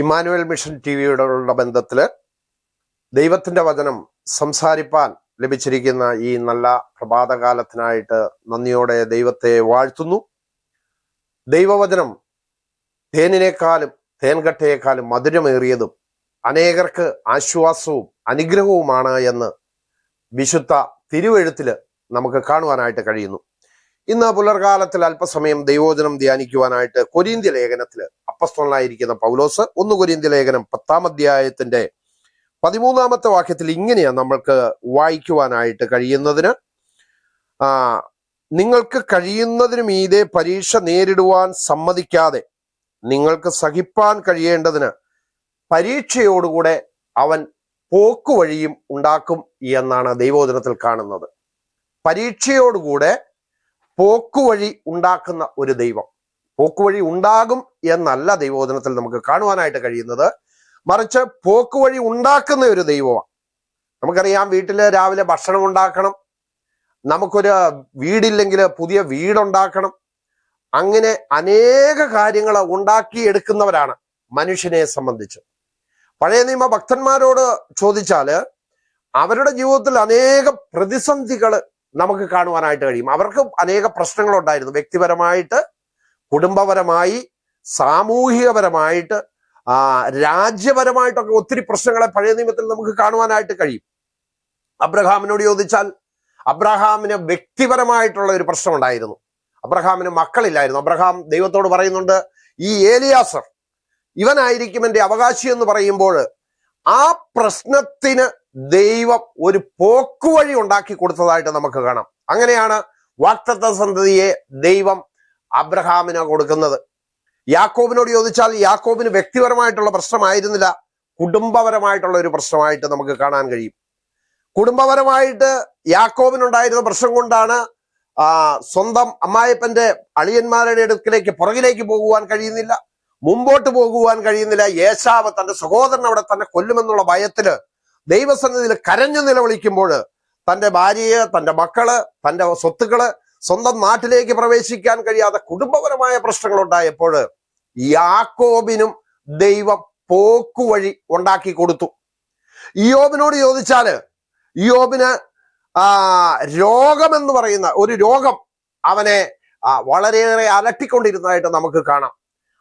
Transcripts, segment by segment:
Emmanuel mission T വിയോടുള്ള ബന്ധത്തിൽ ദൈവത്തിന്റെ വചനം സംസാരിപ്പാൻ ലഭിച്ചിരിക്കുന്ന ഈ നല്ല പ്രഭാതകാലത്തിനായിട്ട് നന്ദിയോടെ ദൈവത്തെ വാഴ്ത്തുന്നു. ദൈവവചനം തേനിനേക്കാളും തേൻകട്ടയേക്കാളും മധുരമേറിയതും അനേകർക്ക് ആശ്വാസവും അനുഗ്രഹവുമാണ് എന്ന് വിശുദ്ധ തിരുവെഴുത്തിൽ നമുക്ക് കാണുവാനായിട്ട് കഴിയുന്നു. ഇന്ന് പുലർകാലത്തിൽ അല്പസമയം ദൈവോചനം ധ്യാനിക്കുവാനായിട്ട് കൊരീന്ത്യ ലേഖനത്തിൽ അപ്പസ്തോളനായിരിക്കുന്ന പൗലോസ് ഒന്ന് കൊരീന്ത്യ ലേഖനം പത്താം അധ്യായത്തിന്റെ പതിമൂന്നാമത്തെ വാക്യത്തിൽ ഇങ്ങനെയാണ് നമ്മൾക്ക് വായിക്കുവാനായിട്ട് കഴിയുന്നതിന്. നിങ്ങൾക്ക് കഴിയുന്നതിനു മീതെ പരീക്ഷ നേരിടുവാൻ സമ്മതിക്കാതെ നിങ്ങൾക്ക് സഹിപ്പാൻ കഴിയേണ്ടതിന് പരീക്ഷയോടുകൂടെ അവൻ പോക്കുവഴിയും ഉണ്ടാക്കും എന്നാണ് ദൈവോചനത്തിൽ കാണുന്നത്. പരീക്ഷയോടുകൂടെ പോക്കുവഴി ഉണ്ടാക്കുന്ന ഒരു ദൈവം. പോക്കുവഴി ഉണ്ടാകും എന്നല്ല ദൈവോധനത്തിൽ നമുക്ക് കാണുവാനായിട്ട് കഴിയുന്നത്. മറിച്ച് പോക്കുവഴി ഉണ്ടാക്കുന്ന ഒരു ദൈവമാണ്. നമുക്കറിയാം വീട്ടിൽ രാവിലെ ഭക്ഷണം ഉണ്ടാക്കണം. നമുക്കൊരു വീടില്ലെങ്കിൽ പുതിയ വീടുണ്ടാക്കണം. അങ്ങനെ അനേക കാര്യങ്ങൾ ഉണ്ടാക്കിയെടുക്കുന്നവരാണ് മനുഷ്യനെ സംബന്ധിച്ച്. പഴയ നിയമ ഭക്തന്മാരോട് ചോദിച്ചാൽ അവരുടെ ജീവിതത്തിൽ അനേക പ്രതിസന്ധികൾ നമുക്ക് കാണുവാനായിട്ട് കഴിയും. അവർക്ക് അനേക പ്രശ്നങ്ങളുണ്ടായിരുന്നു. വ്യക്തിപരമായിട്ട് കുടുംബപരമായി സാമൂഹികപരമായിട്ട് ആ രാജ്യപരമായിട്ടൊക്കെ ഒത്തിരി പ്രശ്നങ്ങളെ പഴയ നിയമത്തിൽ നമുക്ക് കാണുവാനായിട്ട് കഴിയും. അബ്രഹാമിനോട് ചോദിച്ചാൽ അബ്രഹാമിന് വ്യക്തിപരമായിട്ടുള്ള ഒരു പ്രശ്നം ഉണ്ടായിരുന്നു അബ്രഹാമിന് മക്കളില്ലായിരുന്നു. അബ്രഹാം ദൈവത്തോട് പറയുന്നുണ്ട് ഈ ഏലിയാസർ ഇവനായിരിക്കും എന്റെ അവകാശി എന്ന് പറയുമ്പോൾ ആ പ്രശ്നത്തിന് ദൈവം ഒരു പോക്കുവഴി ഉണ്ടാക്കി കൊടുത്തതായിട്ട് നമുക്ക് കാണാം. അങ്ങനെയാണ് വാക്തത്വ സന്തതിയെ ദൈവം അബ്രഹാമിന് കൊടുക്കുന്നത്. യാക്കോബിനോട് ചോദിച്ചാൽ യാക്കോബിന് വ്യക്തിപരമായിട്ടുള്ള പ്രശ്നമായിരുന്നില്ല കുടുംബപരമായിട്ടുള്ള ഒരു പ്രശ്നമായിട്ട് നമുക്ക് കാണാൻ കഴിയും. കുടുംബപരമായിട്ട് യാക്കോബിനുണ്ടായിരുന്ന പ്രശ്നം കൊണ്ടാണ് സ്വന്തം അമ്മായപ്പന്റെ അളിയന്മാരുടെ അടുക്കിലേക്ക് പുറകിലേക്ക് പോകുവാൻ കഴിയുന്നില്ല മുമ്പോട്ട് പോകുവാൻ കഴിയുന്നില്ല. യേശാവ് തന്റെ സഹോദരൻ അവിടെ തന്നെ കൊല്ലുമെന്നുള്ള ഭയത്തിൽ ദൈവസന്നിധിയിൽ കരഞ്ഞു നിലവിളിക്കുമ്പോൾ തന്റെ ഭാര്യയെ തന്റെ മക്കൾ തന്റെ സ്വത്തുക്കൾ സ്വന്തം നാട്ടിലേക്ക് പ്രവേശിക്കാൻ കഴിയാതെ കുടുംബപരമായ പ്രശ്നങ്ങൾ ഉണ്ടായപ്പോൾ യാക്കോബിനും ദൈവം പോക്കുവഴി ഉണ്ടാക്കി കൊടുത്തു. ഇയോബിനോട് ചോദിച്ചാൽ ഇയോബിന് രോഗമെന്ന് പറയുന്ന ഒരു രോഗം അവനെ വളരെയേറെ അലട്ടിക്കൊണ്ടിരുന്നതായിട്ട് നമുക്ക് കാണാം.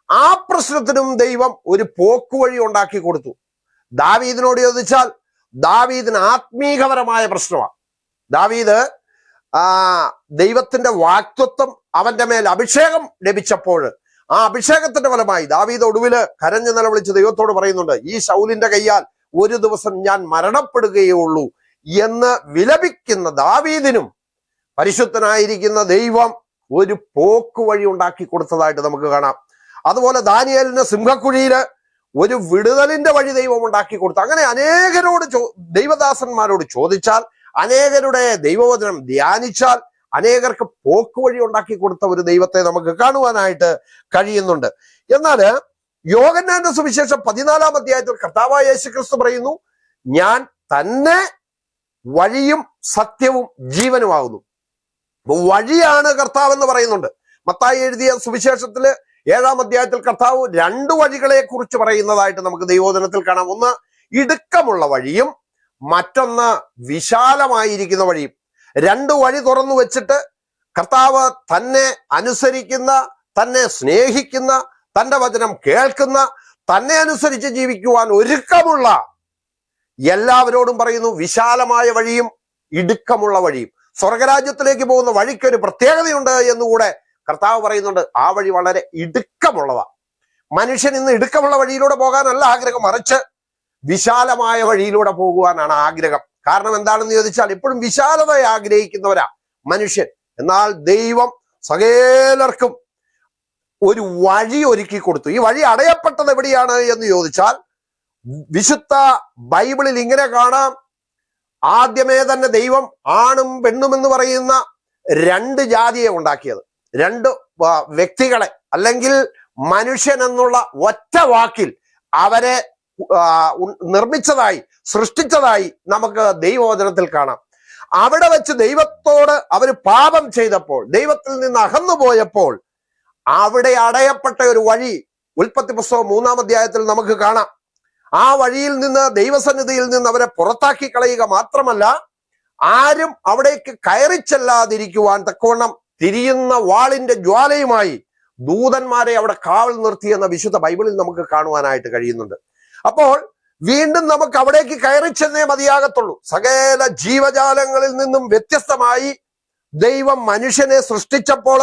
ആ പ്രശ്നത്തിനും ദൈവം ഒരു പോക്കുവഴി ഉണ്ടാക്കി കൊടുത്തു. ദാവീദിനോട് ചോദിച്ചാൽ ദാവീദിന് ആത്മീകപരമായ പ്രശ്നമാണ്. ദാവീദ് ആ ദൈവത്തിന്റെ വാക്തത്വം അവന്റെ മേൽ അഭിഷേകം ലഭിച്ചപ്പോൾ ആ അഭിഷേകത്തിന്റെ ഫലമായി ദാവീദ് ഒടുവിൽ കരഞ്ഞു നിലവിളിച്ച് ദൈവത്തോട് പറയുന്നുണ്ട് ഈ ശൗലിന്റെ കയ്യാൽ ഒരു ദിവസം ഞാൻ മരണപ്പെടുകയേ ഉള്ളൂ എന്ന് വിലപിക്കുന്ന ദാവീദിനും പരിശുദ്ധനായിരിക്കുന്ന ദൈവം ഒരു പോക്ക് വഴി ഉണ്ടാക്കി കൊടുത്തതായിട്ട് നമുക്ക് കാണാം. അതുപോലെ ദാനിയലിന് സിംഹക്കുഴിയിൽ ഒരു വിടുതലിന്റെ വഴി ദൈവം ഉണ്ടാക്കി കൊടുത്തു. അങ്ങനെ അനേകരോട് ദൈവദാസന്മാരോട് ചോദിച്ചാൽ അനേകരുടെ ദൈവവചനം ധ്യാനിച്ചാൽ അനേകർക്ക് പോക്ക് വഴി ഉണ്ടാക്കി കൊടുത്ത ഒരു ദൈവത്തെ നമുക്ക് കാണുവാനായിട്ട് കഴിയുന്നുണ്ട്. എന്നാൽ യോഗന്നാന്റെ സുവിശേഷം പതിനാലാം അധ്യായത്തിൽ കർത്താവായ യേശു ക്രിസ്തു പറയുന്നു ഞാൻ തന്നെ വഴിയും സത്യവും ജീവനുമാകുന്നു. വഴിയാണ് കർത്താവ് എന്ന് പറയുന്നുണ്ട്. മത്തായി എഴുതിയ സുവിശേഷത്തിൽ ഏഴാം അധ്യായത്തിൽ കർത്താവ് രണ്ട് വഴികളെ കുറിച്ച് പറയുന്നതായിട്ട് നമുക്ക് ദൈവോധനത്തിൽ കാണാം. ഒന്ന് ഇടുക്കമുള്ള വഴിയും മറ്റൊന്ന് വിശാലമായിരിക്കുന്ന വഴിയും. രണ്ട് വഴി തുറന്നു വെച്ചിട്ട് കർത്താവ് തന്നെ അനുസരിക്കുന്ന തന്നെ സ്നേഹിക്കുന്ന തന്റെ വചനം കേൾക്കുന്ന തന്നെ അനുസരിച്ച് ജീവിക്കുവാൻ ഒരുക്കമുള്ള എല്ലാവരോടും പറയുന്നു വിശാലമായ വഴിയും ഇടുക്കമുള്ള വഴിയും. സ്വർഗരാജ്യത്തിലേക്ക് പോകുന്ന വഴിക്കൊരു പ്രത്യേകതയുണ്ട് എന്നുകൂടെ കർത്താവ് പറയുന്നുണ്ട് ആ വഴി വളരെ ഇടുക്കമുള്ളതാ. മനുഷ്യൻ ഇന്ന് ഇടുക്കമുള്ള വഴിയിലൂടെ പോകാനല്ല ആഗ്രഹം മറിച്ച് വിശാലമായ വഴിയിലൂടെ പോകുവാനാണ് ആഗ്രഹം. കാരണം എന്താണെന്ന് ചോദിച്ചാൽ ഇപ്പോഴും വിശാലതയെ ആഗ്രഹിക്കുന്നവരാ മനുഷ്യൻ. എന്നാൽ ദൈവം സകേലർക്കും ഒരു വഴി ഒരുക്കി കൊടുത്തു. ഈ വഴി അടയപ്പെട്ടത് എവിടെയാണ് എന്ന് ചോദിച്ചാൽ വിശുദ്ധ ബൈബിളിൽ ഇങ്ങനെ കാണാം. ആദ്യമേ തന്നെ ദൈവം ആണും പെണ്ണും എന്ന് പറയുന്ന രണ്ട് ജാതിയെ ഉണ്ടാക്കിയത്. രണ്ട് വ്യക്തികളെ അല്ലെങ്കിൽ മനുഷ്യൻ എന്നുള്ള ഒറ്റ വാക്കിൽ അവരെ നിർമ്മിച്ചതായി സൃഷ്ടിച്ചതായി നമുക്ക് ദൈവവചനത്തിൽ കാണാം. അവിടെ വെച്ച് ദൈവത്തോട് അവർ പാപം ചെയ്തപ്പോൾ ദൈവത്തിൽ നിന്ന് അകന്നു പോയപ്പോൾ അവിടെ അടയപ്പെട്ട ഒരു വഴി ഉൽപ്പത്തി പുസ്തകം മൂന്നാം അധ്യായത്തിൽ നമുക്ക് കാണാം. ആ വഴിയിൽ നിന്ന് ദൈവസന്നിധിയിൽ നിന്ന് അവരെ പുറത്താക്കി കളയുക മാത്രമല്ല ആരും അവിടേക്ക് കയറി ചെല്ലാതിരിക്കുവാൻ തക്കവണ്ണം തിരിയുന്ന വാളിന്റെ ജ്വാലയുമായി ദൂതന്മാരെ അവിടെ കാവൽ നിർത്തി എന്ന വിശുദ്ധ ബൈബിളിൽ നമുക്ക് കാണുവാനായിട്ട് കഴിയുന്നുണ്ട്. അപ്പോൾ വീണ്ടും നമുക്ക് അവിടേക്ക് കയറി ചെന്നേ മതിയാകത്തുള്ളൂ. സകല ജീവജാലങ്ങളിൽ നിന്നും വ്യത്യസ്തമായി ദൈവം മനുഷ്യനെ സൃഷ്ടിച്ചപ്പോൾ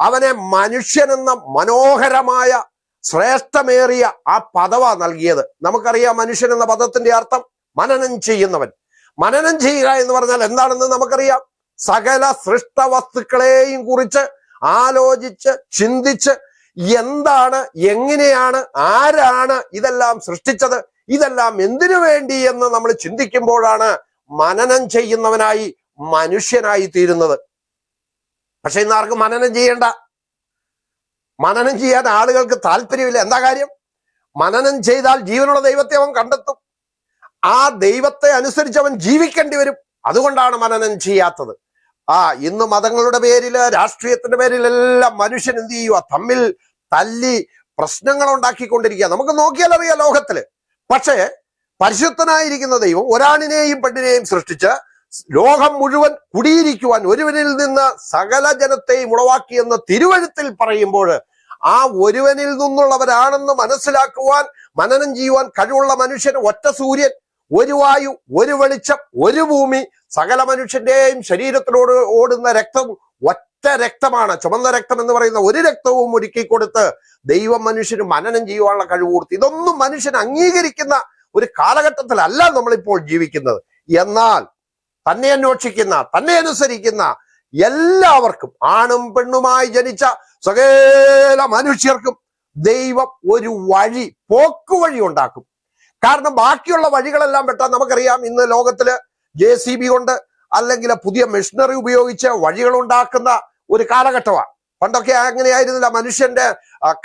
അവനെ മനുഷ്യനെന്ന മനോഹരമായ ശ്രേഷ്ഠമേറിയ ആ പദവ നൽകിയത്. നമുക്കറിയാം മനുഷ്യൻ എന്ന പദത്തിന്റെ അർത്ഥം മനനം ചെയ്യുന്നവൻ. മനനം ചെയ്യുക എന്ന് പറഞ്ഞാൽ എന്താണെന്ന് നമുക്കറിയാം? സകല സൃഷ്ട വസ്തുക്കളെയും കുറിച്ച് ആലോചിച്ച് ചിന്തിച്ച് എന്താണ് എങ്ങനെയാണ് ആരാണ് ഇതെല്ലാം സൃഷ്ടിച്ചത് ഇതെല്ലാം എന്തിനു വേണ്ടി എന്ന് നമ്മൾ ചിന്തിക്കുമ്പോഴാണ് മനനം ചെയ്യുന്നവനായി മനുഷ്യനായി തീരുന്നത്. പക്ഷെ ഇന്ന് ആർക്കും മനനം ചെയ്യേണ്ട. മനനം ചെയ്യാൻ ആളുകൾക്ക് താല്പര്യമില്ല. എന്താ കാര്യം? മനനം ചെയ്താൽ ജീവനുള്ള ദൈവത്തെ അവൻ കണ്ടെത്തും. ആ ദൈവത്തെ അനുസരിച്ച് അവൻ ജീവിക്കേണ്ടി വരും. അതുകൊണ്ടാണ് മനനം ചെയ്യാത്തത്. ആ ഇന്ന് മതങ്ങളുടെ പേരിൽ രാഷ്ട്രീയത്തിന്റെ പേരിലെല്ലാം മനുഷ്യൻ എന്ത് ചെയ്യുക തമ്മിൽ തല്ലി പ്രശ്നങ്ങൾ ഉണ്ടാക്കിക്കൊണ്ടിരിക്കുക നമുക്ക് നോക്കിയാൽ അറിയാം ലോകത്തിൽ. പക്ഷേ പരിശുദ്ധനായിരിക്കുന്ന ദൈവം ഒരാണിനെയും പെണ്ണിനെയും സൃഷ്ടിച്ച് ലോകം മുഴുവൻ കുടിയിരിക്കുവാൻ ഒരുവനിൽ നിന്ന് സകല ജനത്തെയും ഉളവാക്കിയെന്ന് തിരുവഴുത്തിൽ പറയുമ്പോൾ ആ ഒരുവനിൽ നിന്നുള്ളവരാണെന്ന് മനസ്സിലാക്കുവാൻ മനനം ചെയ്യുവാൻ കഴിവുള്ള മനുഷ്യൻ ഒറ്റ സൂര്യൻ. ഒരു വായു ഒരു വെളിച്ചം ഒരു ഭൂമി സകല മനുഷ്യന്റെയും ശരീരത്തിലോട് ഓടുന്ന രക്തം ഒറ്റ രക്തമാണ്. ചുമന്ന രക്തം എന്ന് പറയുന്ന ഒരു രക്തവും ഒരുക്കി കൊടുത്ത് ദൈവം മനുഷ്യന് മനനം ചെയ്യുവാനുള്ള കഴിവ് കൊടുത്തു ഇതൊന്നും മനുഷ്യൻ അംഗീകരിക്കുന്ന ഒരു കാലഘട്ടത്തിലല്ല നമ്മളിപ്പോൾ ജീവിക്കുന്നത്. എന്നാൽ തന്നെ അന്വേഷിക്കുന്ന തന്നെ അനുസരിക്കുന്ന എല്ലാവർക്കും ആണും പെണ്ണുമായി ജനിച്ച സകല മനുഷ്യർക്കും ദൈവം ഒരു വഴി പോക്കുവഴി ഉണ്ടാക്കും. കാരണം ബാക്കിയുള്ള വഴികളെല്ലാം വെട്ടാൻ നമുക്കറിയാം ഇന്ന് ലോകത്തിൽ ജെ സി ബി കൊണ്ട് അല്ലെങ്കിൽ പുതിയ മെഷീനറി ഉപയോഗിച്ച് വഴികൾ ഉണ്ടാക്കുന്ന ഒരു കാലഘട്ടമാണ്. പണ്ടൊക്കെ അങ്ങനെയായിരുന്നില്ല. മനുഷ്യന്റെ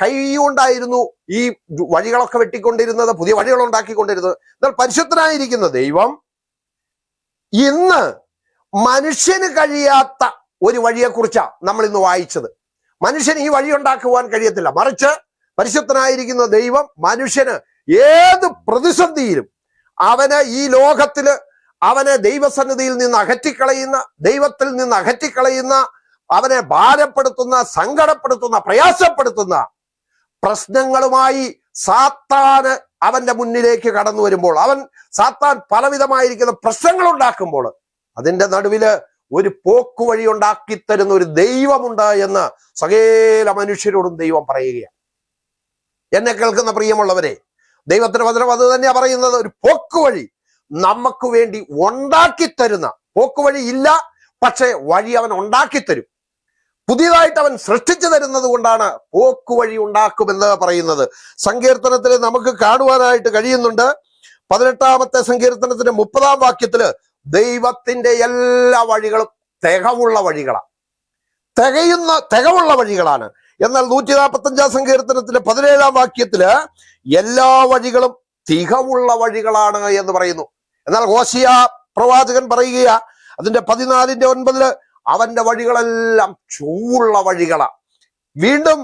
കൈ കൊണ്ടായിരുന്നു ഈ വഴികളൊക്കെ വെട്ടിക്കൊണ്ടിരുന്നത് പുതിയ വഴികൾ ഉണ്ടാക്കിക്കൊണ്ടിരുന്നത് എന്നാൽ പരിശുദ്ധനായിരിക്കുന്ന ദൈവം ഇന്ന് മനുഷ്യന് കഴിയാത്ത ഒരു വഴിയെക്കുറിച്ചാണ് നമ്മൾ ഇന്ന് വായിച്ചത്. മനുഷ്യന് ഈ വഴി ഉണ്ടാക്കുവാൻ കഴിയത്തില്ല. മറിച്ച് പരിശുദ്ധനായിരിക്കുന്ന ദൈവം മനുഷ്യന് ഏത് പ്രതിസന്ധിയിലും അവന് ഈ ലോകത്തിൽ അവനെ ദൈവസന്നിധിയിൽ നിന്ന് അകറ്റിക്കളയുന്ന ദൈവത്തിൽ നിന്ന് അകറ്റിക്കളയുന്ന അവനെ ഭാരപ്പെടുത്തുന്ന സങ്കടപ്പെടുത്തുന്ന പ്രയാസപ്പെടുത്തുന്ന പ്രശ്നങ്ങളുമായി സാത്താന് അവന്റെ മുന്നിലേക്ക് കടന്നു വരുമ്പോൾ അവൻ സാത്താൻ പലവിധമായിരിക്കുന്ന പ്രശ്നങ്ങൾ ഉണ്ടാക്കുമ്പോൾ അതിന്റെ നടുവിൽ ഒരു പോക്കുവഴി ഉണ്ടാക്കി തരുന്ന ഒരു ദൈവമുണ്ട് എന്ന് സകേല മനുഷ്യരോടും ദൈവം പറയുകയാണ്. എന്നെ കേൾക്കുന്ന പ്രിയമുള്ളവരെ ദൈവത്തിന്റെ വചനം അത് തന്നെയാ പറയുന്നത്. ഒരു പോക്കുവഴി നമുക്ക് വേണ്ടി ഉണ്ടാക്കി തരുന്ന പോക്കുവഴി ഇല്ല പക്ഷേ വഴി അവൻ ഉണ്ടാക്കി തരും. പുതിയതായിട്ട് അവൻ സൃഷ്ടിച്ചു തരുന്നത് കൊണ്ടാണ് പോക്കുവഴി ഉണ്ടാക്കുമെന്ന് പറയുന്നത്. സങ്കീർത്തനത്തിൽ നമുക്ക് കാണുവാനായിട്ട് കഴിയുന്നുണ്ട്. പതിനെട്ടാമത്തെ സങ്കീർത്തനത്തിന്റെ മുപ്പതാം വാക്യത്തിൽ ദൈവത്തിന്റെ എല്ലാ വഴികളും തികവുള്ള വഴികളാണ്. തികയുന്ന തികവുള്ള വഴികളാണ്. എന്നാൽ നൂറ്റി നാൽപ്പത്തി അഞ്ചാം സങ്കീർത്തനത്തിലെ പതിനേഴാം വാക്യത്തിൽ എല്ലാ വഴികളും തികവുള്ള വഴികളാണ് എന്ന് പറയുന്നു. എന്നാൽ ഹോശിയ പ്രവാചകൻ പറയുക അതിന്റെ പതിനാലിന്റെ ഒൻപതിൽ അവന്റെ വഴികളെല്ലാം ചൂവുള്ള വഴികളാ. വീണ്ടും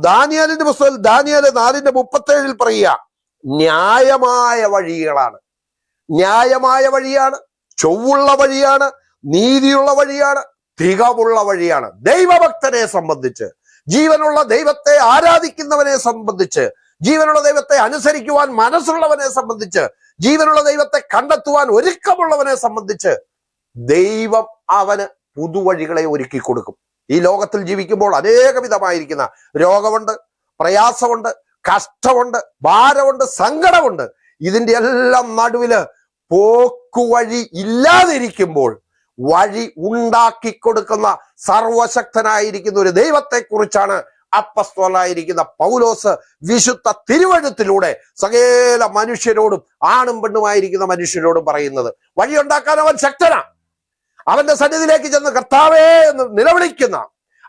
ദാനിയാലിന്റെ പുസ്തകം ദാനിയാൽ നാലിന്റെ മുപ്പത്തേഴിൽ പറയുക ന്യായമായ വഴികളാണ്. ന്യായമായ വഴിയാണ് ചൊവ്വുള്ള വഴിയാണ് നീതിയുള്ള വഴിയാണ് തികവുള്ള വഴിയാണ്. ദൈവഭക്തനെ സംബന്ധിച്ച് ജീവനുള്ള ദൈവത്തെ ആരാധിക്കുന്നവനെ സംബന്ധിച്ച് ജീവനുള്ള ദൈവത്തെ അനുസരിക്കുവാൻ മനസ്സുള്ളവനെ സംബന്ധിച്ച് ജീവനുള്ള ദൈവത്തെ കണ്ടെത്തുവാൻ ഒരുക്കമുള്ളവനെ സംബന്ധിച്ച് ദൈവം അവന് പുതുവഴികളെ ഒരുക്കി കൊടുക്കും. ഈ ലോകത്തിൽ ജീവിക്കുമ്പോൾ അനേകവിധമായിരിക്കുന്ന രോഗമുണ്ട് പ്രയാസമുണ്ട് കഷ്ടമുണ്ട് ഭാരമുണ്ട് സങ്കടമുണ്ട്. ഇതിന്റെ എല്ലാം നടുവിൽ പോക്കുവഴി ഇല്ലാതിരിക്കുമ്പോൾ വഴി ഉണ്ടാക്കി കൊടുക്കുന്ന സർവശക്തനായിരിക്കുന്ന ഒരു ദൈവത്തെ കുറിച്ചാണ് അപ്പസ്തോലായിരിക്കുന്ന പൗലോസ് വിശുദ്ധ തിരുവഴുത്തിലൂടെ സകല മനുഷ്യരോടും ആണും പെണ്ണുമായിരിക്കുന്ന മനുഷ്യരോടും പറയുന്നത്. വഴിയുണ്ടാക്കാൻ അവൻ ശക്തനാ അവന്റെ സന്നിധിയിലേക്ക് ചെന്ന് കർത്താവേ എന്ന് നിലവിളിക്കുന്ന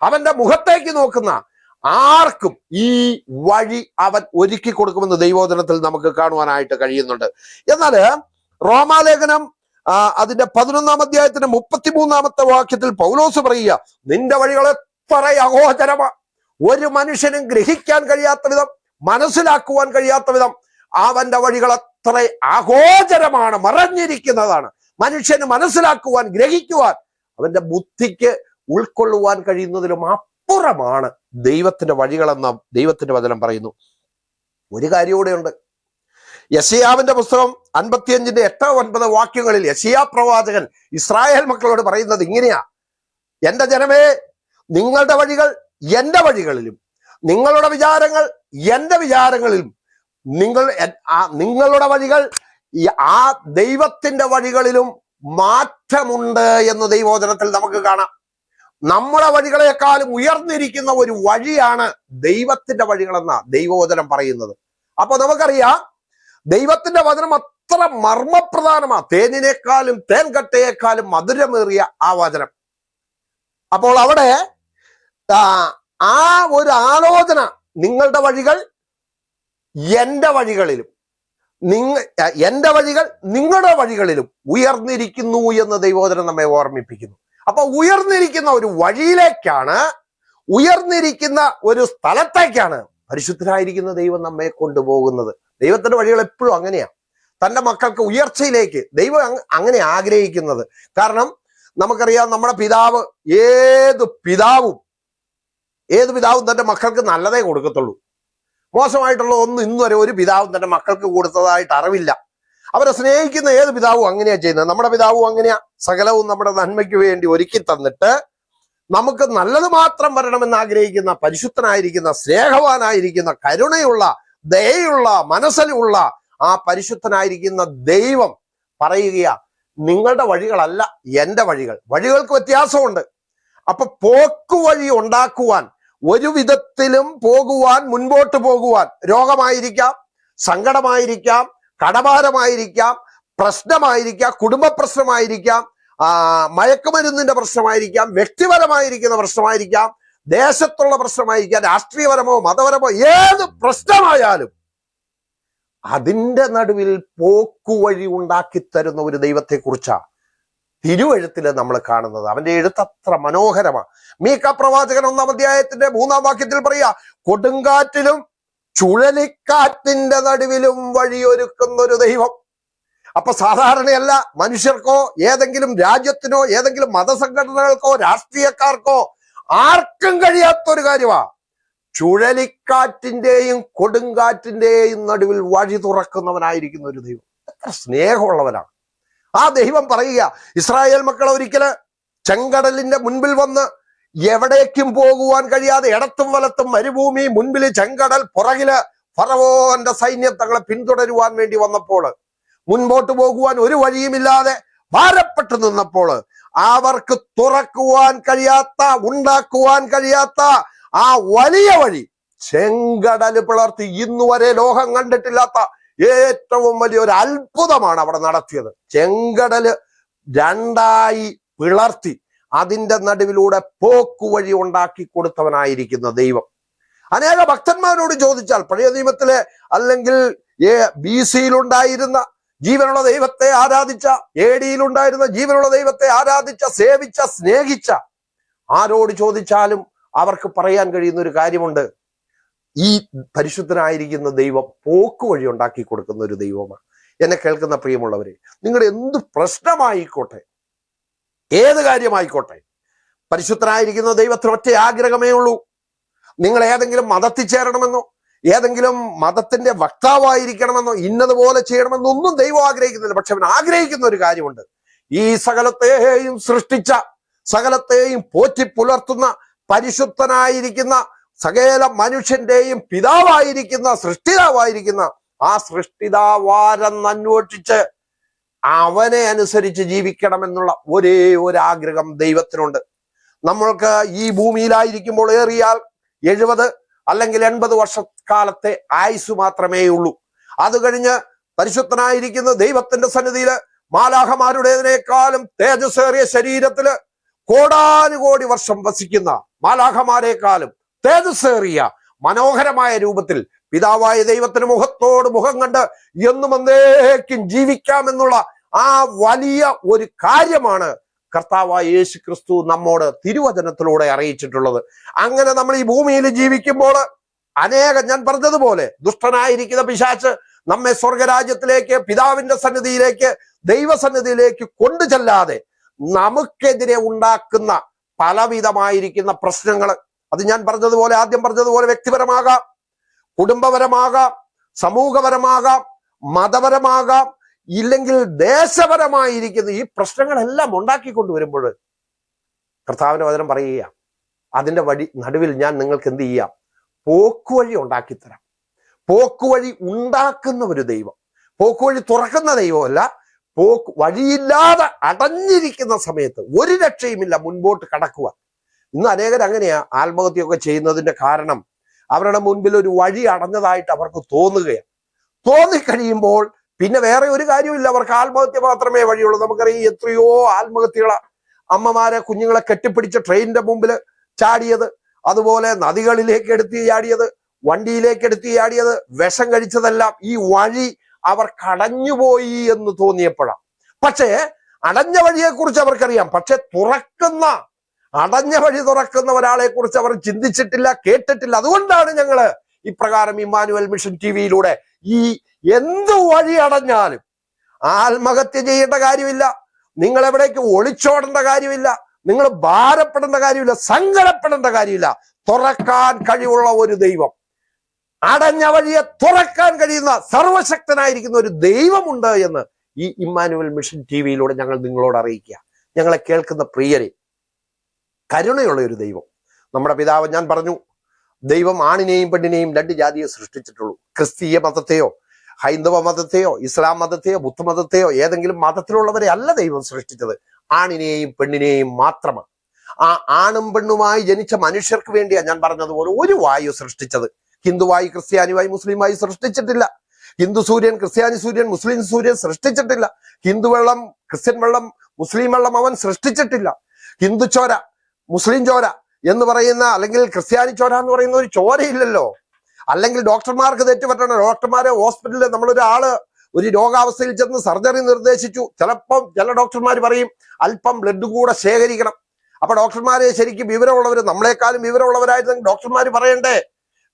അവന്റെ മുഖത്തേക്ക് നോക്കുന്ന ആർക്കും ഈ വഴി അവൻ ഒരുക്കി കൊടുക്കുമെന്ന് ദൈവോധനത്തിൽ നമുക്ക് കാണുവാനായിട്ട് കഴിയുന്നുണ്ട്. എന്നാൽ റോമാലേഖനം അതിന്റെ പതിനൊന്നാം അധ്യായത്തിന്റെ മുപ്പത്തിമൂന്നാമത്തെ വാക്യത്തിൽ പൗലോസ് പറയുക നിന്റെ വഴികൾ എത്ര അഗോചരമാ ഒരു മനുഷ്യനും ഗ്രഹിക്കാൻ കഴിയാത്ത വിധം മനസ്സിലാക്കുവാൻ കഴിയാത്ത വിധം അവന്റെ വഴികൾ അത്ര അഗോചരമാണ് മറഞ്ഞിരിക്കുന്നതാണ്. മനുഷ്യന് മനസ്സിലാക്കുവാൻ ഗ്രഹിക്കുവാൻ അവന്റെ ബുദ്ധിക്ക് ഉൾക്കൊള്ളുവാൻ കഴിയുന്നതിലും അപ്പുറമാണ് ദൈവത്തിന്റെ വഴികളെന്ന ദൈവത്തിന്റെ വചനം പറയുന്നു. ഒരു കാര്യം കൂടെയുണ്ട് യശയാവിന്റെ പുസ്തകം അൻപത്തിയഞ്ചിന്റെ എട്ടോ ഒൻപത് വാക്യങ്ങളിൽ യശയാ പ്രവാചകൻ ഇസ്രായേൽ മക്കളോട് പറയുന്നത് ഇങ്ങനെയാ. എന്റെ ജനമേ നിങ്ങളുടെ വഴികൾ എന്റെ വഴികളിലും. നിങ്ങളുടെ വിചാരങ്ങൾ എന്റെ വിചാരങ്ങളിലും. നിങ്ങൾ നിങ്ങളുടെ വഴികൾ ആ ദൈവത്തിന്റെ വഴികളിലും മാറ്റമുണ്ട് എന്ന് ദൈവോചനത്തിൽ നമുക്ക് കാണാം. നമ്മുടെ വഴികളെക്കാളും ഉയർന്നിരിക്കുന്ന ഒരു വഴിയാണ് ദൈവത്തിന്റെ വഴികളെന്ന ദൈവോചനം പറയുന്നത്. അപ്പൊ നമുക്കറിയാം ദൈവത്തിന്റെ വചനം അത്ര മർമ്മപ്രധാനമാ. തേനിനേക്കാളും തേൻകട്ടയേക്കാളും മധുരമേറിയ ആ വചനം. അപ്പോൾ അവിടെ ആ, ഒരു ആലോചന നിങ്ങളുടെ വഴികൾ എന്റെ വഴികളിലും. നിങ്ങ എന്റെ വഴികൾ നിങ്ങളുടെ വഴികളിലും ഉയർന്നിരിക്കുന്നു എന്ന് ദൈവോദരം നമ്മെ ഓർമ്മിപ്പിക്കുന്നു. അപ്പൊ ഉയർന്നിരിക്കുന്ന ഒരു വഴിയിലേക്കാണ് ഉയർന്നിരിക്കുന്ന ഒരു സ്ഥലത്തേക്കാണ് പരിശുദ്ധരായിരിക്കുന്ന ദൈവം നമ്മെ കൊണ്ടുപോകുന്നത്. ദൈവത്തിന്റെ വഴികൾ എപ്പോഴും അങ്ങനെയാണ് തന്റെ മക്കൾക്ക് ഉയർച്ചയിലേക്ക് ദൈവം അങ്ങനെ ആഗ്രഹിക്കുന്നത്. കാരണം നമുക്കറിയാം നമ്മുടെ പിതാവ് ഏത് പിതാവും ഏത് പിതാവും തന്റെ മക്കൾക്ക് നല്ലതേ കൊടുക്കത്തുള്ളൂ. മോശമായിട്ടുള്ള ഒന്നും ഇന്ന് വരെ ഒരു പിതാവും തന്റെ മക്കൾക്ക് കൊടുത്തതായിട്ട് അറിവില്ല. അവരെ സ്നേഹിക്കുന്ന ഏത് പിതാവും അങ്ങനെയാ ചെയ്യുന്നത്? നമ്മുടെ പിതാവും അങ്ങനെയാ. സകലവും നമ്മുടെ നന്മയ്ക്ക് വേണ്ടി ഒരുക്കി തന്നിട്ട് നമുക്ക് നല്ലത് മാത്രം വരണമെന്ന് ആഗ്രഹിക്കുന്ന പരിശുദ്ധനായിരിക്കുന്ന സ്നേഹവാനായിരിക്കുന്ന കരുണയുള്ള ദയുള്ള മനസ്സിലുള്ള ആ പരിശുദ്ധനായിരിക്കുന്ന ദൈവം പറയുകയാ നിങ്ങളുടെ വഴികളല്ല എന്റെ വഴികൾ. വഴികൾക്ക് വ്യത്യാസമുണ്ട്. അപ്പൊ പോക്കുവഴി ഉണ്ടാക്കുവാൻ ഒരു വിധത്തിലും പോകുവാൻ മുൻപോട്ട് പോകുവാൻ രോഗമായിരിക്കാം സങ്കടമായിരിക്കാം കടഭാരമായിരിക്കാം പ്രശ്നമായിരിക്കാം കുടുംബ പ്രശ്നമായിരിക്കാം മയക്കുമരുന്നിന്റെ പ്രശ്നമായിരിക്കാം വ്യക്തിപരമായിരിക്കുന്ന പ്രശ്നമായിരിക്കാം ദേശത്തുള്ള പ്രശ്നമായിരിക്കാം രാഷ്ട്രീയപരമോ മതപരമോ ഏത് പ്രശ്നമായാലും അതിന്റെ നടുവിൽ പോക്കുവഴി ഉണ്ടാക്കി തരുന്ന ഒരു ദൈവത്തെ തിരുവഴുത്തിൽ നമ്മൾ കാണുന്നത്. അവന്റെ എഴുത്ത് അത്ര മനോഹരമാണ് മീക്ക പ്രവാചകൻ ഒന്നാം അധ്യായത്തിന്റെ മൂന്നാം വാക്യത്തിൽ പറയാ കൊടുങ്കാറ്റിലും ചുഴലിക്കാറ്റിന്റെ നടുവിലും വഴിയൊരുക്കുന്ന ഒരു ദൈവം. അപ്പൊ സാധാരണയല്ല മനുഷ്യർക്കോ ഏതെങ്കിലും രാജ്യത്തിനോ ഏതെങ്കിലും മതസംഘടനകൾക്കോ രാഷ്ട്രീയക്കാർക്കോ ആർക്കും കഴിയാത്തൊരു കാര്യമാ. ചുഴലിക്കാറ്റിന്റെയും കൊടുങ്കാറ്റിന്റെയും നടുവിൽ വഴി തുറക്കുന്നവനായിരിക്കുന്ന ഒരു ദൈവം. എത്ര സ്നേഹമുള്ളവനാണ്. ആ ദൈവം പറയുക ഇസ്രായേൽ മക്കൾ ഒരിക്കൽ ചെങ്കടലിന്റെ മുൻപിൽ വന്ന് എവിടേക്കും പോകുവാൻ കഴിയാതെ ഇടത്തും വലത്തും മരുഭൂമി മുൻപിൽ ചെങ്കടൽ പുറകിൽ ഫറവോന്റെ സൈന്യം തങ്ങളെ പിന്തുടരുവാൻ വേണ്ടി വന്നപ്പോൾ മുൻപോട്ട് പോകുവാൻ ഒരു വഴിയുമില്ലാതെ ഭാരപ്പെട്ടു നിന്നപ്പോൾ അവർക്ക് തുറക്കുവാൻ കഴിയാത്ത ഉണ്ടാക്കുവാൻ കഴിയാത്ത ആ വലിയ വഴി ചെങ്കടൽ പിളർത്തി ഇന്നുവരെ ലോകം കണ്ടിട്ടില്ലാത്ത ഏറ്റവും വലിയൊരു അത്ഭുതമാണ് അവിടെ നടത്തിയത്. ചെങ്കടൽ രണ്ടായി പിളർത്തി അതിന്റെ നടുവിലൂടെ പോക്കുവഴി ഉണ്ടാക്കി കൊടുത്തവനായിരിക്കുന്ന ദൈവം. അനേക ഭക്തന്മാരോട് ചോദിച്ചാൽ പഴയ നിയമത്തിലെ അല്ലെങ്കിൽ ബി സിയിലുണ്ടായിരുന്ന ജീവനുള്ള ദൈവത്തെ ആരാധിച്ച ഏടിയിലുണ്ടായിരുന്ന ജീവനുള്ള ദൈവത്തെ ആരാധിച്ച സേവിച്ച സ്നേഹിച്ച ആരോട് ചോദിച്ചാലും അവർക്ക് പറയാൻ കഴിയുന്ന ഒരു കാര്യമുണ്ട്. ഈ പരിശുദ്ധനായിരിക്കുന്ന ദൈവം പോക്ക് വഴി ഉണ്ടാക്കി കൊടുക്കുന്ന ഒരു ദൈവമാണ്. എന്നെ കേൾക്കുന്ന പ്രിയമുള്ളവരെ നിങ്ങൾ എന്ത് പ്രശ്നമായിക്കോട്ടെ ഏത് കാര്യമായിക്കോട്ടെ പരിശുദ്ധനായിരിക്കുന്ന ദൈവത്തിന് ഒറ്റ ആഗ്രഹമേ ഉള്ളൂ. നിങ്ങൾ ഏതെങ്കിലും മതത്തിൽ ചേരണമെന്നോ ഏതെങ്കിലും മതത്തിന്റെ വക്താവായിരിക്കണമെന്നോ ഇന്നതുപോലെ ചെയ്യണമെന്നൊന്നും ദൈവം ആഗ്രഹിക്കുന്നില്ല. പക്ഷെ അവൻ ആഗ്രഹിക്കുന്ന ഒരു കാര്യമുണ്ട്. ഈ സകലത്തെയും സൃഷ്ടിച്ച സകലത്തെയും പോറ്റി പുലർത്തുന്ന പരിശുദ്ധനായിരിക്കുന്ന സകല മനുഷ്യന്റെയും പിതാവായിരിക്കുന്ന സൃഷ്ടിതാവായിരിക്കുന്ന ആ സൃഷ്ടിതാവാരം അന്വേഷിച്ച് അവനെ അനുസരിച്ച് ജീവിക്കണമെന്നുള്ള ഒരേ ഒരു ആഗ്രഹം ദൈവത്തിനുണ്ട്. നമ്മൾക്ക് ഈ ഭൂമിയിലായിരിക്കുമ്പോൾ ഏറിയാൽ എഴുപത് അല്ലെങ്കിൽ എൺപത് വർഷക്കാലത്തെ ആയുസ് മാത്രമേ ഉള്ളൂ അത് കഴിഞ്ഞ് പരിശുദ്ധനായിരിക്കുന്ന ദൈവത്തിന്റെ സന്നിധിയിൽ മാലാഹമാരുടേതിനേക്കാളും തേജസ്സേറിയ ശരീരത്തിൽ കോടാനുകോടി വർഷം വസിക്കുന്ന മാലാഹമാരെക്കാളും തേജസ്സേറിയ മനോഹരമായ രൂപത്തിൽ പിതാവായ ദൈവത്തിന് മുഖത്തോട് മുഖം കണ്ട് എന്നും എന്നേക്കും ജീവിക്കാമെന്നുള്ള ആ വലിയ ഒരു കാര്യമാണ് കർത്താവായ യേശു ക്രിസ്തു നമ്മോട് തിരുവചനത്തിലൂടെ അറിയിച്ചിട്ടുള്ളത്. അങ്ങനെ നമ്മൾ ഈ ഭൂമിയിൽ ജീവിക്കുമ്പോൾ അനേകം ഞാൻ പറഞ്ഞതുപോലെ ദുഷ്ടനായിരിക്കുന്ന പിശാച്ച് നമ്മെ സ്വർഗരാജ്യത്തിലേക്ക് പിതാവിന്റെ സന്നിധിയിലേക്ക് ദൈവസന്നിധിയിലേക്ക് കൊണ്ടു ചെല്ലാതെ നമുക്കെതിരെ ഉണ്ടാക്കുന്ന പലവിധമായിരിക്കുന്ന പ്രശ്നങ്ങൾ. അത് ഞാൻ പറഞ്ഞതുപോലെ ആദ്യം പറഞ്ഞതുപോലെ വ്യക്തിപരമാകാം കുടുംബപരമാകാം സമൂഹപരമാകാം മതപരമാകാം ഇല്ലെങ്കിൽ ദേശപരമായിരിക്കുന്ന ഈ പ്രശ്നങ്ങളെല്ലാം ഉണ്ടാക്കിക്കൊണ്ടുവരുമ്പോൾ കർത്താവിന്റെ വചനം പറയുക അതിന്റെ വഴി നടുവിൽ ഞാൻ നിങ്ങൾക്ക് എന്ത് ചെയ്യാം? പോക്കുവഴി ഉണ്ടാക്കിത്തരാം. പോക്കുവഴി ഉണ്ടാക്കുന്ന ഒരു ദൈവം. പോക്കുവഴി തുറക്കുന്ന ദൈവമല്ല പോക്ക് വഴിയില്ലാതെ അടഞ്ഞിരിക്കുന്ന സമയത്ത് ഒരു രക്ഷയുമില്ല മുൻപോട്ട് കടക്കുക. ഇന്ന് അനേകർ അങ്ങനെയാ ആത്മഹത്യയൊക്കെ ചെയ്യുന്നതിന്റെ കാരണം അവരുടെ മുൻപിൽ ഒരു വഴി അടഞ്ഞതായിട്ട് അവർക്ക് തോന്നുകയാണ്. തോന്നിക്കഴിയുമ്പോൾ പിന്നെ വേറെ ഒരു കാര്യമില്ല അവർക്ക് ആത്മഹത്യ മാത്രമേ വഴിയുള്ളൂ. നമുക്കറിയാം എത്രയോ ആത്മഹത്യകള അമ്മമാരെ കുഞ്ഞുങ്ങളെ കെട്ടിപ്പിടിച്ച് ട്രെയിനിന്റെ മുമ്പിൽ ചാടിയത്. അതുപോലെ നദികളിലേക്ക് എടുത്ത് ചാടിയത് വണ്ടിയിലേക്ക് എടുത്ത് ചാടിയത് വിഷം കഴിച്ചതെല്ലാം ഈ വഴി അവർ കടഞ്ഞുപോയി എന്ന് തോന്നിയപ്പോഴാണ് പക്ഷേ അടഞ്ഞ വഴിയെ കുറിച്ച് അവർക്കറിയാം. പക്ഷെ തുറക്കുന്ന അടഞ്ഞ വഴി തുറക്കുന്ന ഒരാളെ കുറിച്ച് അവർ ചിന്തിച്ചിട്ടില്ല കേട്ടിട്ടില്ല. അതുകൊണ്ടാണ് ഞങ്ങൾ ഇപ്രകാരം ഇമ്മാനുവൽ മിഷൻ ടി വിയിലൂടെ ഈ എന്ത് വഴി അടഞ്ഞാലും ആത്മഹത്യ ചെയ്യേണ്ട കാര്യമില്ല. നിങ്ങൾ എവിടേക്ക് ഒളിച്ചോടേണ്ട കാര്യമില്ല. നിങ്ങൾ ഭാരപ്പെടേണ്ട കാര്യമില്ല. സങ്കടപ്പെടേണ്ട കാര്യമില്ല. തുറക്കാൻ കഴിവുള്ള ഒരു ദൈവം. അടഞ്ഞ വഴിയെ തുറക്കാൻ കഴിയുന്ന സർവശക്തനായിരിക്കുന്ന ഒരു ദൈവമുണ്ട് എന്ന് ഈ ഇമ്മാനുവൽ മിഷൻ ടി വിയിലൂടെ ഞങ്ങൾ നിങ്ങളോട് അറിയിക്കുക. ഞങ്ങളെ കേൾക്കുന്ന പ്രിയരെ കരുണയുള്ള ഒരു ദൈവം. നമ്മുടെ പിതാവ് ഞാൻ പറഞ്ഞു ദൈവം ആണിനെയും പെണ്ണിനെയും രണ്ട് ജാതിയെ സൃഷ്ടിച്ചിട്ടുള്ളൂ. ക്രിസ്തീയ മതത്തെയോ ഹൈന്ദവ മതത്തെയോ ഇസ്ലാം മതത്തെയോ ബുദ്ധമതത്തെയോ ഏതെങ്കിലും മതത്തിലുള്ളവരെ അല്ല ദൈവം സൃഷ്ടിച്ചത്. ആണിനെയും പെണ്ണിനെയും മാത്രമാണ്. ആ ആണും പെണ്ണുമായി ജനിച്ച മനുഷ്യർക്ക് വേണ്ടിയാണ് ഞാൻ പറഞ്ഞതുപോലെ ഒരു വായു സൃഷ്ടിച്ചത്. ഹിന്ദുവായി ക്രിസ്ത്യാനിയുമായി മുസ്ലിമായി സൃഷ്ടിച്ചിട്ടില്ല. ഹിന്ദു സൂര്യൻ ക്രിസ്ത്യാനി സൂര്യൻ മുസ്ലിം സൂര്യൻ സൃഷ്ടിച്ചിട്ടില്ല. ഹിന്ദു വെള്ളം ക്രിസ്ത്യൻ വെള്ളം മുസ്ലിം വെള്ളം അവൻ സൃഷ്ടിച്ചിട്ടില്ല. ഹിന്ദു ചോര മുസ്ലിം ചോര എന്ന് പറയുന്ന അല്ലെങ്കിൽ ക്രിസ്ത്യാനി ചോര എന്ന് പറയുന്ന ഒരു ചോരയില്ലല്ലോ. അല്ലെങ്കിൽ ഡോക്ടർമാർക്ക് തെറ്റുപറ്റണം ഡോക്ടർമാരെ ഹോസ്പിറ്റലിൽ നമ്മളൊരാൾ ഒരു രോഗാവസ്ഥയിൽ ചെന്ന് സർജറി നിർദ്ദേശിച്ചു. ചിലപ്പം ചില ഡോക്ടർമാർ പറയും അല്പം ബ്ലഡ് കൂടെ ശേഖരിക്കണം. അപ്പൊ ഡോക്ടർമാരെ ശരിക്കും വിവരമുള്ളവർ നമ്മളെക്കാളും വിവരമുള്ളവരായിരുന്നു ഡോക്ടർമാർ പറയണ്ടേ?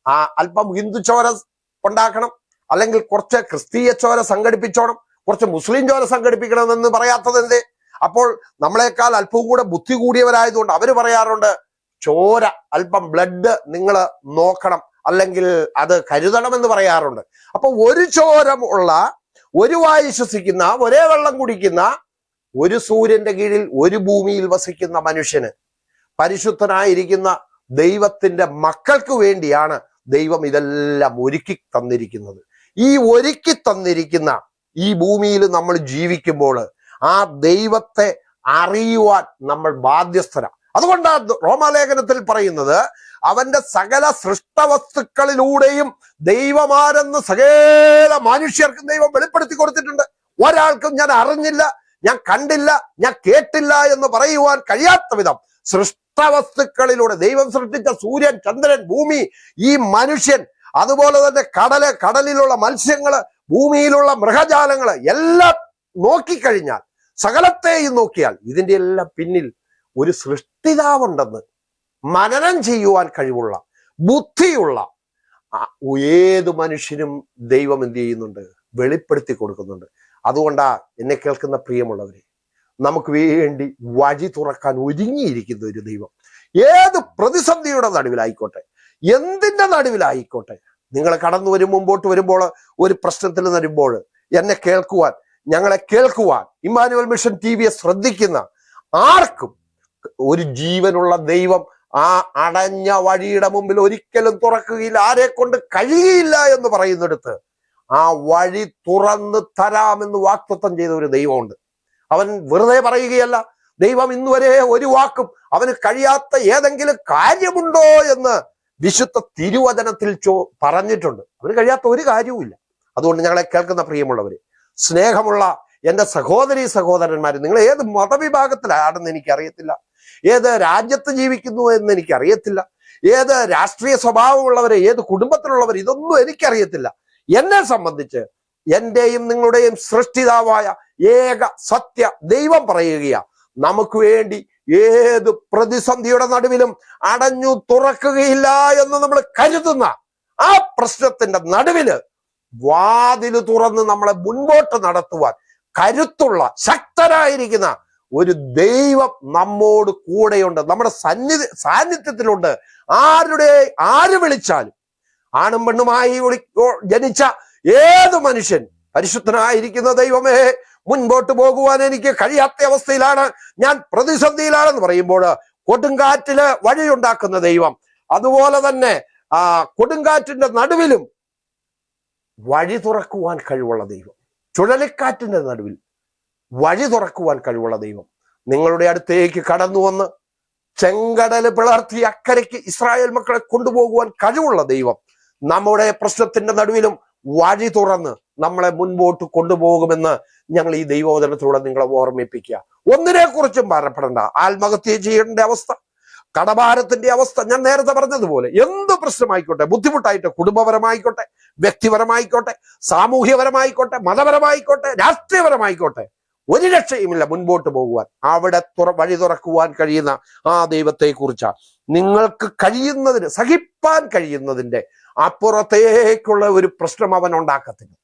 ആ അല്പം ഹിന്ദു ചോര ഉണ്ടാക്കണം. അല്ലെങ്കിൽ കുറച്ച് ക്രിസ്തീയ ചോര സംഘടിപ്പിച്ചോണം. കുറച്ച് മുസ്ലിം ചോര സംഘടിപ്പിക്കണമെന്ന് പറയാത്തതെന്തേ? അപ്പോൾ നമ്മളെക്കാൾ അല്പവും കൂടെ ബുദ്ധി കൂടിയവരായതുകൊണ്ട് അവർ പറയാറുണ്ട് ചോര അല്പം ബ്ലഡ് നിങ്ങൾ നോക്കണം. അല്ലെങ്കിൽ അത് കരുതണമെന്ന് പറയാറുണ്ട്. അപ്പൊ ഒരു ചോരം ഉള്ള ഒരു വായു ശ്വസിക്കുന്ന ഒരേ വെള്ളം കുടിക്കുന്ന ഒരു സൂര്യന്റെ കീഴിൽ ഒരു ഭൂമിയിൽ വസിക്കുന്ന മനുഷ്യന് പരിശുദ്ധനായിരിക്കുന്ന ദൈവത്തിന്റെ മക്കൾക്ക് വേണ്ടിയാണ് ദൈവം ഇതെല്ലാം ഒരുക്കി തന്നിരിക്കുന്നത്. ഈ ഒരുക്കി തന്നിരിക്കുന്ന ഈ ഭൂമിയിൽ നമ്മൾ ജീവിക്കുമ്പോൾ ആ ദൈവത്തെ അറിയുവാൻ നമ്മൾ ബാധ്യസ്ഥര. അതുകൊണ്ടാണ് റോമാലേഖനത്തിൽ പറയുന്നത് അവന്റെ സകല സൃഷ്ടവസ്തുക്കളിലൂടെയും ദൈവമാരെന്ന് സകല മനുഷ്യർക്കും ദൈവം വെളിപ്പെടുത്തി കൊടുത്തിട്ടുണ്ട്. ഒരാൾക്കും ഞാൻ അറിഞ്ഞില്ല ഞാൻ കണ്ടില്ല ഞാൻ കേട്ടില്ല എന്ന് പറയുവാൻ കഴിയാത്ത വിധം സൃഷ്ടവസ്തുക്കളിലൂടെ ദൈവം സൃഷ്ടിച്ച സൂര്യൻ ചന്ദ്രൻ ഭൂമി ഈ മനുഷ്യൻ അതുപോലെ തന്നെ കടൽ കടലിലുള്ള മത്സ്യങ്ങൾ ഭൂമിയിലുള്ള മൃഗജാലങ്ങൾ എല്ലാം നോക്കിക്കഴിഞ്ഞാൽ സകലത്തെയും നോക്കിയാൽ ഇതിന്റെ എല്ലാം പിന്നിൽ ഒരു സൃഷ്ടിതാവുണ്ടെന്ന് മനനം ചെയ്യുവാൻ കഴിവുള്ള ബുദ്ധിയുള്ള ഏത് മനുഷ്യനും ദൈവം എന്ത് ചെയ്യുന്നുണ്ട്? വെളിപ്പെടുത്തി കൊടുക്കുന്നുണ്ട്. അതുകൊണ്ടാ എന്നെ കേൾക്കുന്ന പ്രിയമുള്ളവരെ നമുക്ക് വേണ്ടി വഴി തുറക്കാൻ ഒരുങ്ങിയിരിക്കുന്ന ഒരു ദൈവം. ഏത് പ്രതിസന്ധിയുടെ നടുവിലായിക്കോട്ടെ എന്തിന്റെ നടുവിലായിക്കോട്ടെ നിങ്ങൾ കടന്നു വരും മുമ്പോട്ട് വരുമ്പോൾ ഒരു പ്രശ്നത്തിൽ വരുമ്പോൾ എന്നെ കേൾക്കുവാൻ ഞങ്ങളെ കേൾക്കുവാൻ ഇമ്മാനുവൽ മിഷൻ ടി വിയെ ശ്രദ്ധിക്കുന്ന ആർക്കും ഒരു ജീവനുള്ള ദൈവം ആ അടഞ്ഞ വഴിയുടെ മുമ്പിൽ ഒരിക്കലും തുറക്കുകയില്ല. ആരെ കൊണ്ട് കഴിയുകയില്ല എന്ന് പറയുന്നിടത്ത് ആ വഴി തുറന്ന് തരാമെന്ന് വാക്തത്വം ചെയ്ത ഒരു ദൈവമുണ്ട്. അവൻ വെറുതെ പറയുകയല്ല ദൈവം ഇന്നുവരെ ഒരു വാക്കും അവന് കഴിയാത്ത ഏതെങ്കിലും കാര്യമുണ്ടോ എന്ന് വിശുദ്ധ തിരുവചനത്തിൽ ചോ പറഞ്ഞിട്ടുണ്ട്. അവന് കഴിയാത്ത ഒരു കാര്യവുമില്ല. അതുകൊണ്ട് ഞങ്ങളെ കേൾക്കുന്ന പ്രിയമുള്ളവര് സ്നേഹമുള്ള എന്റെ സഹോദരി സഹോദരന്മാര് നിങ്ങൾ ഏത് മതവിഭാഗത്തിലാണെന്ന് എനിക്കറിയത്തില്ല. ഏത് രാജ്യത്ത് ജീവിക്കുന്നു എന്ന് എനിക്കറിയത്തില്ല. ഏത് രാഷ്ട്രീയ സ്വഭാവമുള്ളവരെ ഏത് കുടുംബത്തിലുള്ളവർ ഇതൊന്നും എനിക്കറിയത്തില്ല. എന്നെ സംബന്ധിച്ച് എന്റെയും നിങ്ങളുടെയും സൃഷ്ടിതാവായ ഏക സത്യ ദൈവം പറയുകയാ നമുക്ക് വേണ്ടി ഏത് പ്രതിസന്ധിയുടെ നടുവിലും അടഞ്ഞു തുറക്കുകയില്ല എന്ന് നമ്മൾ കരുതുന്ന ആ പ്രശ്നത്തിന്റെ നടുവിൽ വാതിൽ തുറന്ന് നമ്മളെ മുൻപോട്ട് നടത്തുവാൻ കരുത്തുള്ള ശക്തരായിരിക്കുന്ന ഒരു ദൈവം നമ്മോട് കൂടെയുണ്ട് നമ്മുടെ സന്നിധി സാന്നിധ്യത്തിലുണ്ട്. ആരുടെ ആര് വിളിച്ചാലും ആണും പെണ്ണുമായി ജനിച്ച ഏത് മനുഷ്യൻ പരിശുദ്ധനായിരിക്കുന്ന ദൈവമേ മുൻപോട്ട് പോകുവാൻ എനിക്ക് കഴിയാത്ത അവസ്ഥയിലാണ് ഞാൻ പ്രതിസന്ധിയിലാണെന്ന് പറയുമ്പോൾ കൊടുങ്കാറ്റിൽ വഴിയുണ്ടാക്കുന്ന ദൈവം. അതുപോലെ തന്നെ ആ കൊടുങ്കാറ്റിന്റെ നടുവിലും വഴി തുറക്കുവാൻ കഴിവുള്ള ദൈവം. ചുഴലിക്കാറ്റിന്റെ നടുവിൽ വഴി തുറക്കുവാൻ കഴിവുള്ള ദൈവം. നിങ്ങളുടെ അടുത്തേക്ക് കടന്നു വന്ന് ചെങ്കടൽ പിളർത്തി അക്കരയ്ക്ക് ഇസ്രായേൽ മക്കളെ കൊണ്ടുപോകുവാൻ കഴിവുള്ള ദൈവം നമ്മുടെ പ്രശ്നത്തിന്റെ നടുവിലും വഴി തുറന്ന് നമ്മളെ മുൻപോട്ട് കൊണ്ടുപോകുമെന്ന് ഞങ്ങൾ ഈ ദൈവവചനത്തിലൂടെ നിങ്ങളെ ഓർമ്മിപ്പിക്കുക. ഒന്നിനെ കുറിച്ചും ഭാരപ്പെടേണ്ട. ആത്മഹത്യ ചെയ്യേണ്ട അവസ്ഥ കടഭാരത്തിന്റെ അവസ്ഥ. ഞാൻ നേരത്തെ പറഞ്ഞതുപോലെ എന്ത് പ്രശ്നമായിക്കോട്ടെ ബുദ്ധിമുട്ടായിട്ട് കുടുംബപരമായിക്കോട്ടെ വ്യക്തിപരമായിക്കോട്ടെ സാമൂഹ്യപരമായിക്കോട്ടെ മതപരമായിക്കോട്ടെ രാഷ്ട്രീയപരമായിക്കോട്ടെ ഒരു രക്ഷയുമില്ല മുൻപോട്ട് പോകുവാൻ. അവിടെ തുറ വഴി തുറക്കുവാൻ കഴിയുന്ന ആ ദൈവത്തെ കുറിച്ചാണ് നിങ്ങൾക്ക് കഴിയുന്നതിന് സഹിപ്പാൻ കഴിയുന്നതിന്റെ അപ്പുറത്തേക്കുള്ള ഒരു പ്രശ്നം അവൻ ഉണ്ടാക്കത്തില്ല.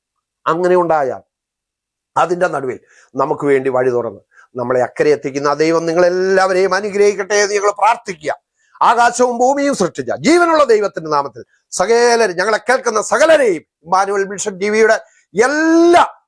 അങ്ങനെ ഉണ്ടായാൽ അതിന്റെ നടുവിൽ നമുക്ക് വേണ്ടി വഴി തുറന്ന് നമ്മളെ അക്കരെ എത്തിക്കുന്ന ആ ദൈവം നിങ്ങളെല്ലാവരെയും അനുഗ്രഹിക്കട്ടെ എന്ന് ഞങ്ങൾ പ്രാർത്ഥിക്കുക. ആകാശവും ഭൂമിയും സൃഷ്ടിച്ച ജീവനുള്ള ദൈവത്തിന്റെ നാമത്തിൽ സകലരും ഞങ്ങളെ കേൾക്കുന്ന സകലരെയും മാനുവൽ മിഷൻ ടിവിയുടെ എല്ലാ